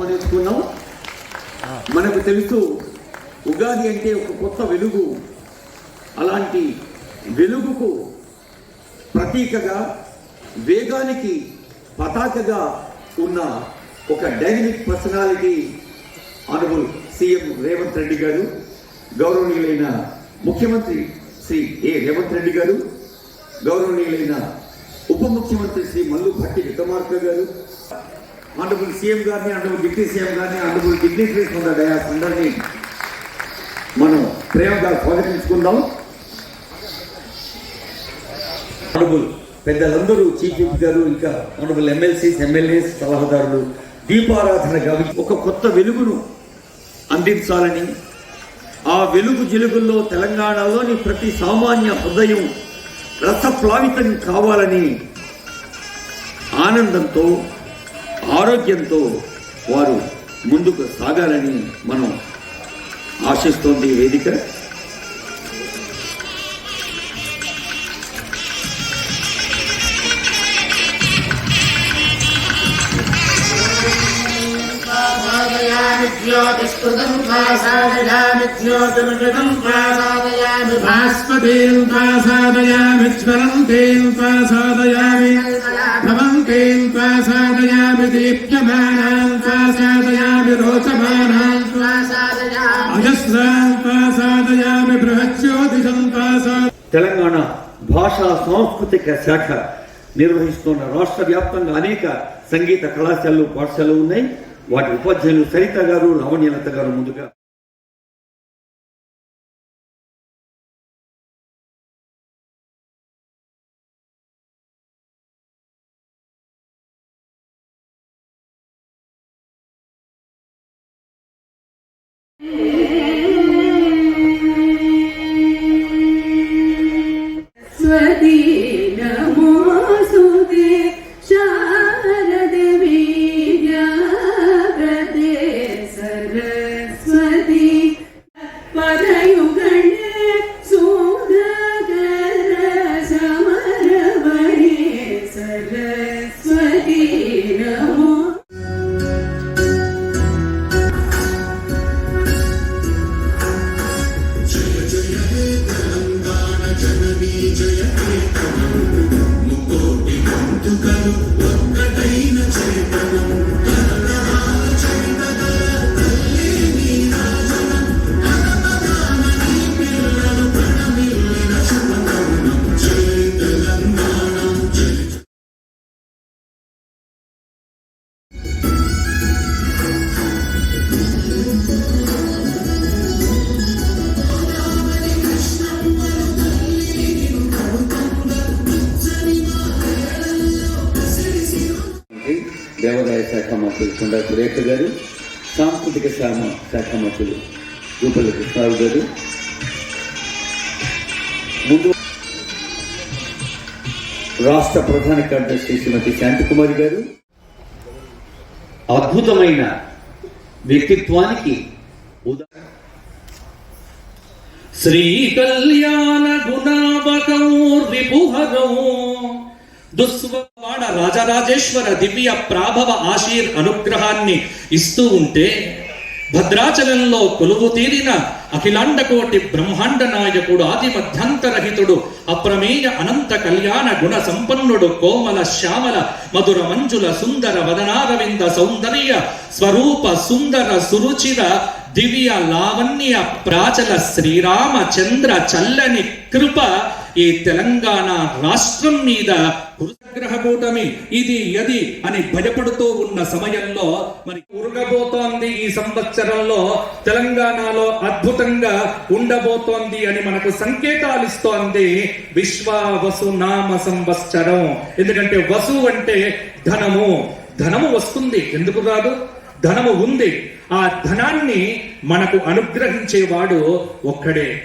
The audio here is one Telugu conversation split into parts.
ఆహ్వానిస్తున్నాం మనకు తెలుసు ఉగాది అంటే ఒక కొత్త వెలుగు. అలాంటి వెలుగుకు ప్రతీకగా వేగానికి పతాకగా ఉన్న ఒక డైనమిక్ పర్సనాలిటీ అనుభవం సీఎం రేవంత్ రెడ్డి గారు గౌరవనీయులైన ముఖ్యమంత్రి శ్రీ ఏ రేవంత్ రెడ్డి గారు గౌరవనీయులైన ఉప ముఖ్యమంత్రి శ్రీ మల్లు భట్టి విక్రమార్క గారు ఆనరబుల్ సీఎం గారిని ఆనరబుల్ డిప్యూటీ సీఎం గారిని ఆనరబుల్ డిగ్నిటరీస్ ఉన్న డయాస్ అందరినీ మనం ప్రేమగా స్వాగతించుకుందాం. ఆనరబుల్ పెద్దలందరూ చీఫ్ విప్ గారు ఇంకా ఆనరబుల్ ఎమ్మెల్సీస్ ఎమ్మెల్యేస్ సలహాదారులు దీపారాధన గావి ఒక కొత్త వెలుగును అందించాలని ఆ వెలుగు జిలుగుల్లో తెలంగాణలోని ప్రతి సామాన్య హృదయం రసప్లావితం కావాలని ఆనందంతో ఆరోగ్యంతో వారు ముందుకు సాగాలని మనం ఆశిస్తోంది ఈ వేదిక साधयामि ज्योतिष्कृतं वा साधयामि ज्योतिर्गतं वा साधयामि भास्पतीं त्वा साधयामि ज्वलन्तीं त्वा साधयामि भवन्तीं त्वा साधयामि दीप्यमानां त्वा साधयामि रोचमानां वा साधयामि अजस्रां त्वा साधयामि बृहज्योतिषं त्वा साधयामि తెలంగాణ భాషా సాంస్కృతిక శాఖ నిర్వహిస్తున్న రాష్ట్ర వ్యాప్తంగా అనేక సంగీత కళాశాలలు పాఠశాలలు ఉన్నాయి వాటి ఉపాధ్యాయులు సరిత గారు లావణ్యలత గారు ముందుగా మంత్రులు కొండా సురేఖ గారు. సాంస్కృతిక శాఖ శాఖ మంత్రులు రూపల్లి కృష్ణారావు గారు. ముందు రాష్ట్ర ప్రధాన కార్యదర్శి శ్రీమతి శాంతికుమారి గారు. అద్భుతమైన వ్యక్తిత్వానికి ఉదాహరణ శ్రీకళ్యాణ గుణావకౌర్విపుహరౌ దుస్వాడ రాజరాజేశ్వర దివ్య ప్రాభవ ఆశీర్ అనుగ్రహాన్ని ఇస్తూ ఉంటే భద్రాచలంలో కొలువు తీరిన అఖిలాండ కోటి బ్రహ్మాండ నాయకుడు ఆది మధ్యంతరహితుడు అప్రమేయ అనంత కళ్యాణ గుణ సంపన్నుడు కోమల శ్యామల మధుర మంజుల సుందర వదనారవింద సౌందర్య స్వరూప సుందర సురుచిర దివ్య లావణ్య ప్రాచల శ్రీరామచంద్ర చల్లని కృప ఈ తెలంగాణ రాష్ట్రం మీద కురుగ్రహ కూటమి ఇది యది అని భయపడుతూ ఉన్న సమయంలో మరి ఉరగబోతోంది ఈ సంవత్సరంలో తెలంగాణలో అద్భుతంగా ఉండబోతోంది అని మనకు సంకేతాలు ఇస్తోంది. విశ్వ వసు నామ సంవత్సరం. ఎందుకంటే వసు అంటే ధనము. ధనము వస్తుంది. ఎందుకు రాదు ధనము ఉంది. ఆ ధనాన్ని మనకు అనుగ్రహించేవాడు ఒక్కడే.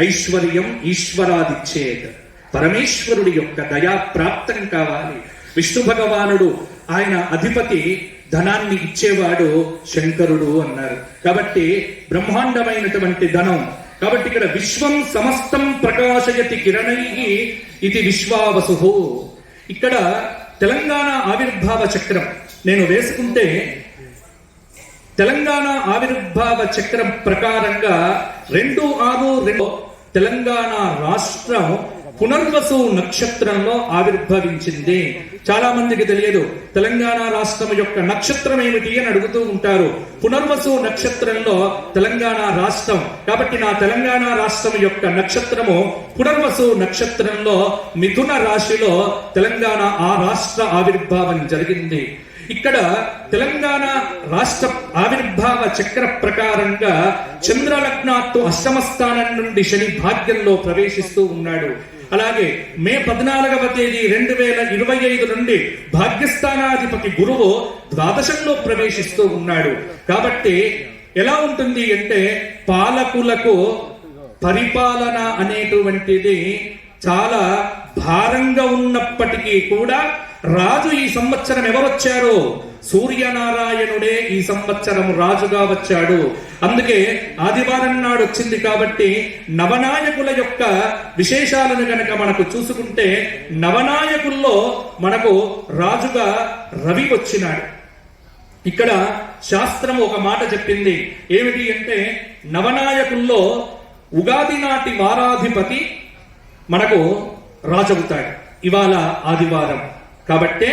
ఐశ్వర్యం ఈశ్వరాదిచ్చేది. పరమేశ్వరుడి యొక్క దయా ప్రాప్తం కావాలి. విష్ణు భగవానుడు ఆయన అధిపతి ధనాన్ని ఇచ్చేవాడు శంకరుడు అన్నారు. కాబట్టి బ్రహ్మాండమైనటువంటి ధనం. కాబట్టి ఇక్కడ విశ్వం సమస్తం ప్రకాశయతి కిరణై ఇది విశ్వావసు. ఇక్కడ తెలంగాణ ఆవిర్భావ చక్రం. నేను వేసుకుంటే తెలంగాణ ఆవిర్భావ చక్రం ప్రకారంగా రెండు ఆరు రెండు తెలంగాణ రాష్ట్రం పునర్వసు నక్షత్రంలో ఆవిర్భవించింది. చాలా మందికి తెలియదు తెలంగాణ రాష్ట్రం యొక్క నక్షత్రం ఏమిటి అని అడుగుతూ ఉంటారు. పునర్వసు నక్షత్రంలో తెలంగాణ రాష్ట్రం. కాబట్టి నా తెలంగాణ రాష్ట్రం యొక్క నక్షత్రము పునర్వసు నక్షత్రంలో మిథున రాశిలో తెలంగాణ ఆ రాష్ట్ర ఆవిర్భావం జరిగింది. ఇక్కడ తెలంగాణ రాష్ట్ర ఆవిర్భావ చక్ర ప్రకారంగా చంద్రలగ్నాత్తు అష్టమ స్థానం నుండి శని భాగ్యంలో ప్రవేశిస్తూ ఉన్నాడు. అలాగే మే పద్నాలుగవ తేదీ రెండు వేల ఇరవై ఐదు నుండి భాగ్యస్థానాధిపతి గురువు ద్వాదశంలో ప్రవేశిస్తూ ఉన్నాడు. కాబట్టి ఎలా ఉంటుంది అంటే పాలకులకు పరిపాలన అనేటువంటిది చాలా భారంగా ఉన్నప్పటికీ కూడా రాజు ఈ సంవత్సరం ఎవరొచ్చారు? సూర్యనారాయణుడే ఈ సంవత్సరం రాజుగా వచ్చాడు. అందుకే ఆదివారం నాడు వచ్చింది కాబట్టి నవనాయకుల యొక్క విశేషాలను గనక మనకు చూసుకుంటే నవనాయకుల్లో మనకు రాజుగా రవి వచ్చినాడు. ఇక్కడ శాస్త్రం ఒక మాట చెప్పింది. ఏమిటి అంటే నవనాయకుల్లో ఉగాది నాటి వారాధిపతి మనకు రాజవుతాడు. ఇవాళ ఆదివారం. కాబట్టే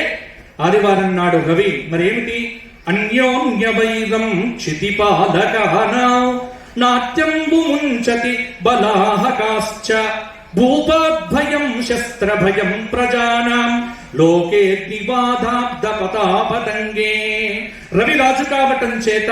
ఆదివారం నాడు రవి మరేమిటి? అన్యోన్యవైరం క్షితిపాదకహనా నాట్యంబు ముంచతి బలాహకాశ్చ భూపాద్భయం శస్త్రభయం ప్రజానాం లోకే నివాదాబ్ద పతాపతంగే రవి రాజు కావటం చేత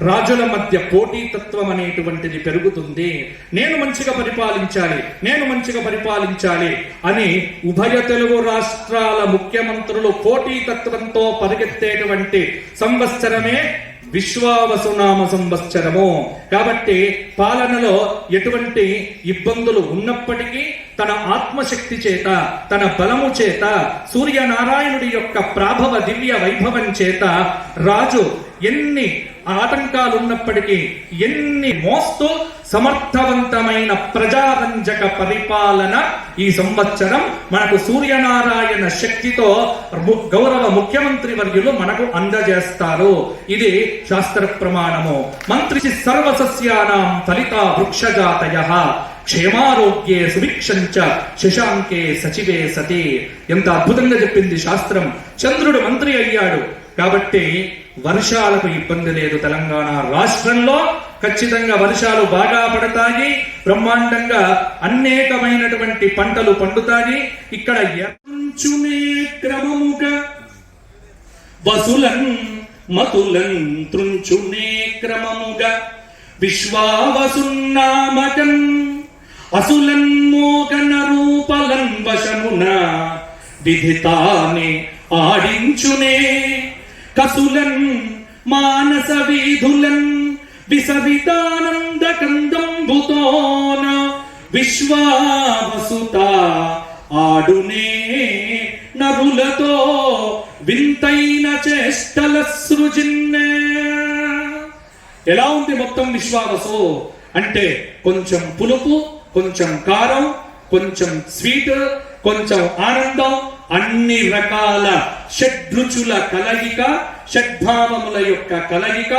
రాజుల మధ్య పోటీతత్వం అనేటువంటిది పెరుగుతుంది. నేను మంచిగా పరిపాలించాలి నేను మంచిగా పరిపాలించాలి అని ఉభయ తెలుగు రాష్ట్రాల ముఖ్యమంత్రులు పోటీతత్వంతో పరిగెత్తేటువంటి సంవత్సరమే విశ్వావసునామ సంవత్సరము. కాబట్టి పాలనలో ఎటువంటి ఇబ్బందులు ఉన్నప్పటికీ తన ఆత్మశక్తి చేత తన బలము చేత సూర్యనారాయణుడి యొక్క ప్రాభవ దివ్య వైభవం చేత రాజు ఎన్ని ఆటంకాలు ఉన్నప్పటికీ ఎన్ని మోస్తూ సమర్థవంతమైన ప్రజారంజక పరిపాలన ఈ సంవత్సరం మనకు సూర్యనారాయణ శక్తితో గౌరవ ముఖ్యమంత్రి వర్యులు మనకు అందజేస్తారు. ఇది శాస్త్ర ప్రమాణము. మంత్రి సర్వసస్యానాం ఫలిత వృక్షజాతయ క్షేమారోగ్యే సుభిక్షంచ శశాంకే సచివే సతి. ఎంత అద్భుతంగా చెప్పింది శాస్త్రం. చంద్రుడు మంత్రి అయ్యాడు. కాబట్టి వర్షాలకు ఇబ్బంది లేదు తెలంగాణ రాష్ట్రంలో. ఖచ్చితంగా వర్షాలు బాగా పడతాయి. బ్రహ్మాండంగా అనేకమైనటువంటి పంటలు పండుతాయి. ఇక్కడ క్రమముగా వసులన్ మతులన్ త్రుంచునే క్రమముగా విశ్వావసున్నామకన్ అసులన్ మోగన రూపలం వశమున విధితానే ఆడించునే. కసులన్ మానస వీధులన్ విసవితానంద కందంబుతోన విశ్వావసుత ఆడునే నరులతో వింతైన చేష్టల సృజిన్నే. ఎలా ఉంది మొత్తం విశ్వావసు? అంటే కొంచెం పులుపు కొంచెం కారం కొంచెం స్వీట్ కొంచెం ఆనందం అన్ని రకాల షడ్రుచుల కలయిక షడ్భావముల యొక్క కలయిక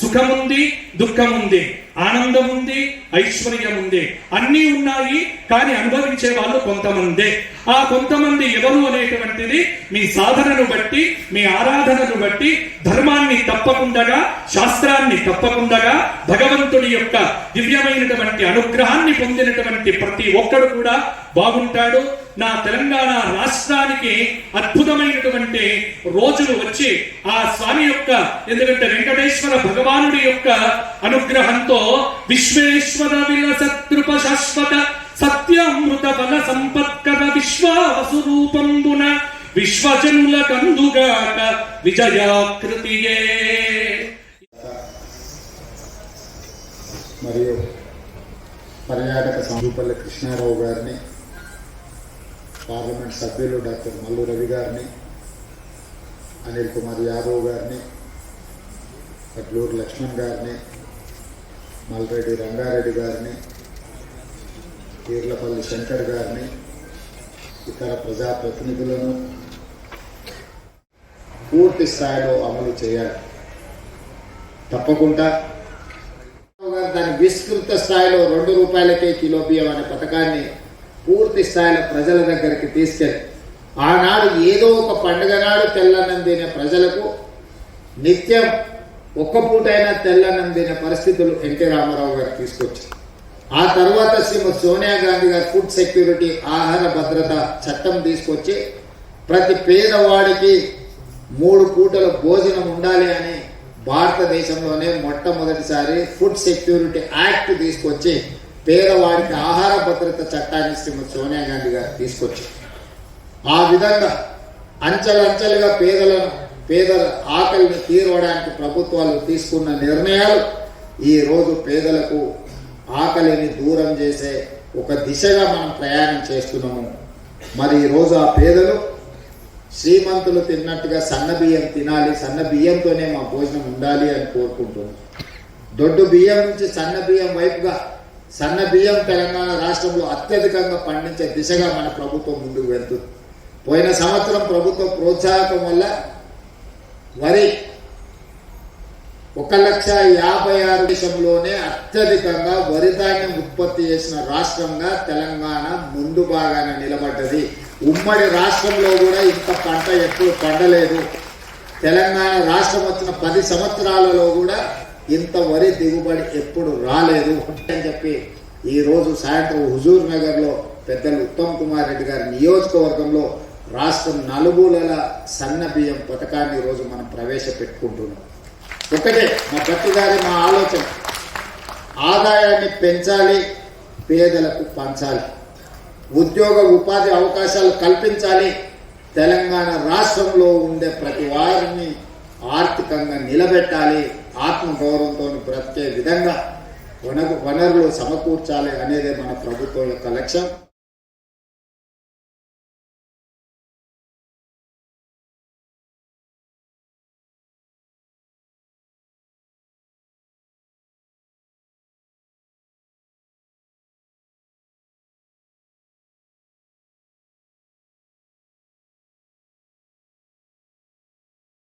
సుఖముంది దుఃఖముంది ఆనందం ఉంది ఐశ్వర్యం ఉంది అన్నీ ఉన్నాయి కానీ అనుభవించే వాళ్ళు కొంతమందే. ఆ కొంతమంది ఎవరు అనేటువంటిది మీ సాధనను బట్టి మీ ఆరాధనను బట్టి ధర్మాన్ని తప్పకుండా శాస్త్రాన్ని తప్పకుండా భగవంతుడి యొక్క దివ్యమైనటువంటి అనుగ్రహాన్ని పొందినటువంటి ప్రతి ఒక్కడు కూడా బాగుంటాడు. నా తెలంగాణ రాష్ట్రానికి అద్భుతమైనటువంటి రోజులు వచ్చి ఆ స్వామి యొక్క ఎందుకంటే వెంకటేశ్వర భగవానుడి యొక్క అనుగ్రహంతో విశ్వేశ్వర విలసతృప శాశ్వత సత్యామృత ఫల సంపత్కర విశ్వావసురూపంబున విశ్వజనుల కందుగాక విజయాకృతియే. మరియు పర్యాటక సంరూపల్లి కృష్ణారావు గారిని పార్లమెంట్ సభ్యులు డాక్టర్ మల్లు రవి గారిని అనిల్ కుమార్ యాదవ్ గారిని అట్లూరు లక్ష్మణ్ గారిని మల్రెడ్డి రంగారెడ్డి గారిని తీర్లపల్లి శంకర్ గారిని ఇతర ప్రజాప్రతినిధులను పూర్తి స్థాయిలో అమలు చేయాలి. తప్పకుండా. దాని విస్తృత స్థాయిలో రెండు రూపాయలకే కిలో బియ్యం అనే పథకాన్ని పూర్తి స్థాయిలో ప్రజల దగ్గరికి తీసుకెళ్ళి ఆనాడు ఏదో ఒక పండుగ నాడు తెల్లన్నం తినే ప్రజలకు నిత్యం ఒక్క పూటైనా తెల్లన్నం తినే పరిస్థితులు ఎన్టీ రామారావు గారు తీసుకొచ్చారు. ఆ తర్వాత శ్రీమతి సోనియా గాంధీ గారు ఫుడ్ సెక్యూరిటీ ఆహార భద్రత చట్టం తీసుకొచ్చి ప్రతి పేదవాడికి మూడు పూటల భోజనం ఉండాలి అని భారతదేశంలోనే మొట్టమొదటిసారి ఫుడ్ సెక్యూరిటీ యాక్ట్ తీసుకొచ్చి పేదవాడికి ఆహార భద్రత చట్టాన్ని శ్రీమతి సోనియా గాంధీ గారు తీసుకొచ్చారు. ఆ విధంగా అంచెలంచెలుగా పేదలను పేదల ఆకలిని తీరవడానికి ప్రభుత్వాలు తీసుకున్న నిర్ణయాలు ఈరోజు పేదలకు ఆకలిని దూరం చేసే ఒక దిశగా మనం ప్రయాణం చేస్తున్నాము. మరి ఈ రోజు ఆ పేదలు శ్రీమంతులు తిన్నట్టుగా సన్న బియ్యం తినాలి సన్న బియ్యంతోనే మా భోజనం ఉండాలి అని కోరుకుంటున్నాం. దొడ్డు బియ్యం నుంచి సన్న బియ్యం వైపుగా సన్న బియ్యం తెలంగాణ రాష్ట్రంలో అత్యధికంగా పండించే దిశగా మన ప్రభుత్వం ముందుకు వెళ్తుంది. పోయిన సంవత్సరం ప్రభుత్వ ప్రోత్సాహకం వల్ల వరి. ఒక లక్ష యాభై ఆరు దేశంలోనే అత్యధికంగా వరి ధాన్యం ఉత్పత్తి చేసిన రాష్ట్రంగా తెలంగాణ ముందు భాగాన నిలబడ్డది. ఉమ్మడి రాష్ట్రంలో కూడా ఇంత పంట ఎప్పుడు పండలేదు. తెలంగాణ రాష్ట్రం వచ్చిన పది సంవత్సరాలలో కూడా ఇంత వరి దిగుబడి ఎప్పుడు రాలేదు అని చెప్పి ఈరోజు సాయంత్రం హుజూర్ నగర్లో పెద్దలు ఉత్తమ్ కుమార్ రెడ్డి గారి నియోజకవర్గంలో రాష్ట్రం నలుమూలల సన్న బియ్యం పథకాన్ని ఈరోజు రోజు మనం ప్రవేశపెట్టుకుంటున్నాం. ఒకటే మా భట్టి గారి మా ఆలోచన. ఆదాయాన్ని పెంచాలి పేదలకు పంచాలి. ఉద్యోగ ఉపాధి అవకాశాలు కల్పించాలి. తెలంగాణ రాష్ట్రంలో ఉండే ప్రతి వారిని ఆర్థికంగా నిలబెట్టాలి. ఆత్మగౌరవంతో బ్రతికే విధంగా వనరు వనరులు సమకూర్చాలి అనేది మన ప్రభుత్వం యొక్క లక్ష్యం.